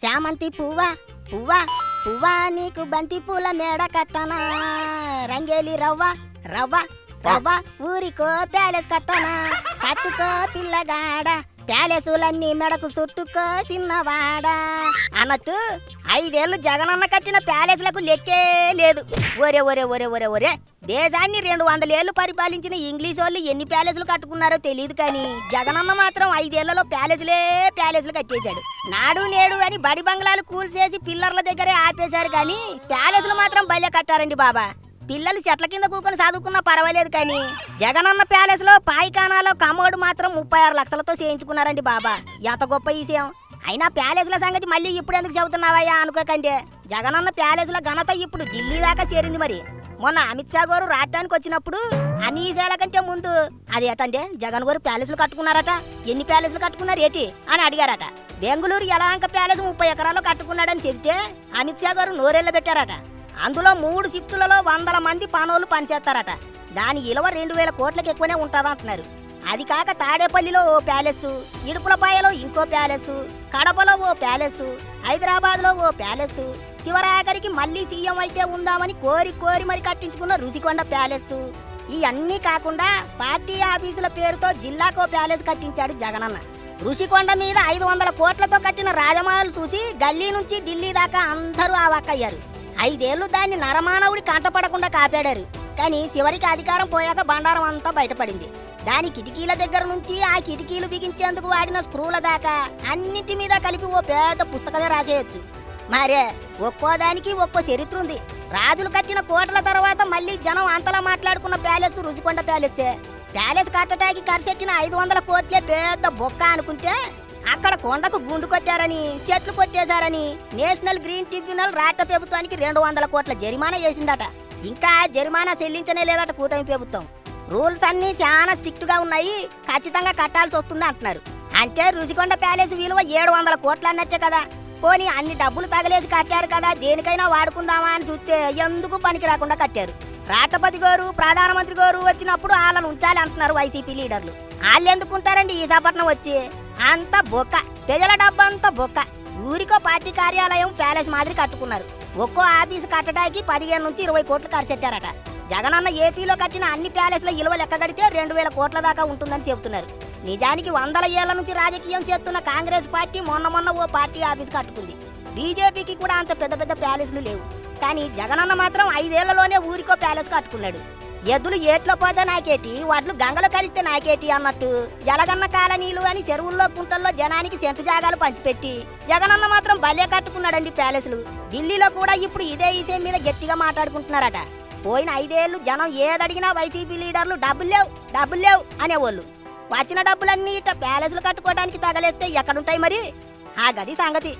చామంతి పువ్వా పువ్వా పువ్వా నీకు బంతి పూల మేడ కట్టనా? రంగేలి రవ్వ రవ్వ రవ్వ ఊరికో ప్యాలెస్ కట్టనా? కట్టుకో పిల్లగాడ ప్యాలెసులన్నీ మెడకు చుట్టుకో చిన్నవాడా? అన్నట్టు ఐదేళ్ళు జగనన్న కట్టిన ప్యాలెస్లకు లెక్కే లేదు. ఒరే ఒరే ఒరే ఒరే ఒరే దేశాన్ని రెండు వందలేళ్ళు పరిపాలించిన ఇంగ్లీష్ వాళ్ళు ఎన్ని ప్యాలెస్లు కట్టుకున్నారో తెలియదు కానీ జగనన్న మాత్రం ఐదేళ్ళలో ప్యాలెస్లే ప్యాలెస్లు కట్టేశాడు. నాడు నేడు అని బడి బంగ్లాలు కూల్చేసి పిల్లర్ల దగ్గరే ఆపేశారు కానీ ప్యాలెస్లు మాత్రం భలే కట్టారండి బాబా. పిల్లలు చెట్ల కింద కూకొని చదువుకున్నా పర్వాలేదు కానీ జగనన్న ప్యాలెస్లో పాయిఖానాలో కమ్మోడు మాత్రం ముప్పై ఆరు లక్షలతో చేయించుకున్నారండి బాబా. ఎంత గొప్ప విషయం. అయినా ప్యాలెస్ల సంగతి మళ్ళీ ఇప్పుడు ఎందుకు చెబుతున్నావయ్యా అనుకోకండి. జగనన్న ప్యాలెస్ల ఘనత ఇప్పుడు ఢిల్లీ దాకా చేరింది మరి. మొన్న అమిత్ షా గారు రాజధానికి వచ్చినప్పుడు అన్ని విషయాల కంటే ముందు అదేటంటే జగన్ గారు ప్యాలెస్లు కట్టుకున్నారట. ఎన్ని ప్యాలెస్లు కట్టుకున్నారు ఏటి అని అడిగారట. బెంగళూరు యలహంక ప్యాలెస్ ముప్పై ఎకరాలు కట్టుకున్నాడని చెబితే అమిత్ షా గారు నోరెళ్ళ పెట్టారట. అందులో మూడు షిఫ్టులలో వందల మంది పనోళ్ళు పనిచేస్తారట. దాని ఇలువ రెండు వేల కోట్లకు ఎక్కువనే ఉంటుందంటున్నారు. అది కాక తాడేపల్లిలో ఓ ప్యాలెస్ ఇడుపులపాయలో ఇంకో ప్యాలెస్ కడపలో ఓ ప్యాలెస్ హైదరాబాద్లో ఓ ప్యాలెస్ చివరాఖరికి మళ్ళీ సీఎం అయితే ఉందామని కోరి కోరి మరి కట్టించుకున్న రుచికొండ ప్యాలెస్. ఈ కాకుండా పార్టీ ఆఫీసుల పేరుతో జిల్లాకో ప్యాలెస్ కట్టించాడు జగనన్న. ఋషికొండ మీద ఐదు వందల కోట్లతో కట్టిన రాజమహల్ చూసి గల్లీ నుంచి ఢిల్లీ దాకా అందరూ ఆవాకయ్యారు ఐదేళ్ళు దాన్ని నరమానవుడి కంటపడకుండా కాపాడారు. కానీ చివరికి అధికారం పోయాక బండారం అంతా బయటపడింది. దాని కిటికీల దగ్గర నుంచి ఆ కిటికీలు బిగించేందుకు వాడిన స్క్రూల దాకా అన్నిటి మీద కలిపి ఓ పెద్ద పుస్తకమే రాసేయొచ్చు. మరే ఒక్కో దానికి ఒక్కో చరిత్ర ఉంది. రాజులు కట్టిన కోటల తర్వాత మళ్ళీ జనం అంతలా మాట్లాడుకున్న ప్యాలెస్ రుచికొండ ప్యాలెసే. ప్యాలెస్ కట్టడానికి ఖర్చెట్టిన ఐదు వందల కోట్లే పెద్ద బొక్క అనుకుంటే అక్కడ కొండకు గుండు కొట్టారని చెట్లు కొట్టేశారని నేషనల్ గ్రీన్ ట్రిబ్యునల్ రాష్ట్ర ప్రభుత్వానికి రెండు వందల కోట్ల జరిమానా వేసిందట. ఇంకా జరిమానా చెల్లించనే లేదట కూటమి ప్రభుత్వం. రూల్స్ అన్నీ చాలా స్ట్రిక్ట్గా ఉన్నాయి. ఖచ్చితంగా కట్టాల్సి వస్తుంది అంటున్నారు. అంటే రుచికొండ ప్యాలెస్ విలువ ఏడు వందల కోట్లు అన్నట్టే కదా. పోనీ అన్ని డబ్బులు తగలేసి కట్టారు కదా దేనికైనా వాడుకుందామా అని చూస్తే ఎందుకు పనికి రాకుండా కట్టారు? రాష్ట్రపతి గారు ప్రధానమంత్రి గారు వచ్చినప్పుడు వాళ్ళని ఉంచాలి అంటున్నారు వైసీపీ లీడర్లు. వాళ్ళు ఎందుకుంటారండి ఈసాపట్నం వచ్చి? అంత బొక్క. ప్రజల డబ్బంతా బొక్క. ఊరికో పార్టీ కార్యాలయం ప్యాలెస్ మాదిరి కట్టుకున్నారు. ఒక్కో ఆఫీస్ కట్టడానికి పదిహేను నుంచి ఇరవై కోట్లు ఖర్చెట్టారట జగనన్న ఏపీలో కట్టిన అన్ని ప్యాలెస్ల ఇలువ లెక్కగడితే రెండు వేల కోట్ల దాకా ఉంటుందని చెబుతున్నారు. నిజానికి వందల ఏళ్ళ నుంచి రాజకీయం చేస్తున్న కాంగ్రెస్ పార్టీ మొన్న మొన్న ఓ పార్టీ ఆఫీస్ కట్టుకుంది. బీజేపీకి కూడా అంత పెద్ద పెద్ద ప్యాలెస్లు లేవు. కానీ జగనన్న మాత్రం ఐదేళ్ళలోనే ఊరికో ప్యాలెస్ కట్టుకున్నాడు. ఎద్దులు ఏట్లో పోతే నాకేటి? వడ్లు గంగలో కలిస్తే నాకేటి అన్నట్టు? జలగన్న కాలనీలు అని చెరువుల్లో గుంటల్లో జనానికి సెంటు జాగాలు పంచిపెట్టి జగనన్న మాత్రం భలే కట్టుకున్నాడండి ప్యాలెస్లు. ఢిల్లీలో కూడా ఇప్పుడు ఇదే విషయం మీద గట్టిగా మాట్లాడుకుంటున్నారట. పోయిన ఐదేళ్ళు జనం ఏదడిగినా వైసీపీ లీడర్లు డబ్బులు లేవు డబ్బులు లేవు అనేవాళ్ళు. వచ్చిన డబ్బులన్నీ ఇట్ట ప్యాలెస్లు కట్టుకోవడానికి తగలేస్తే ఎక్కడుంటాయి మరి? ఆ గది సంగతి.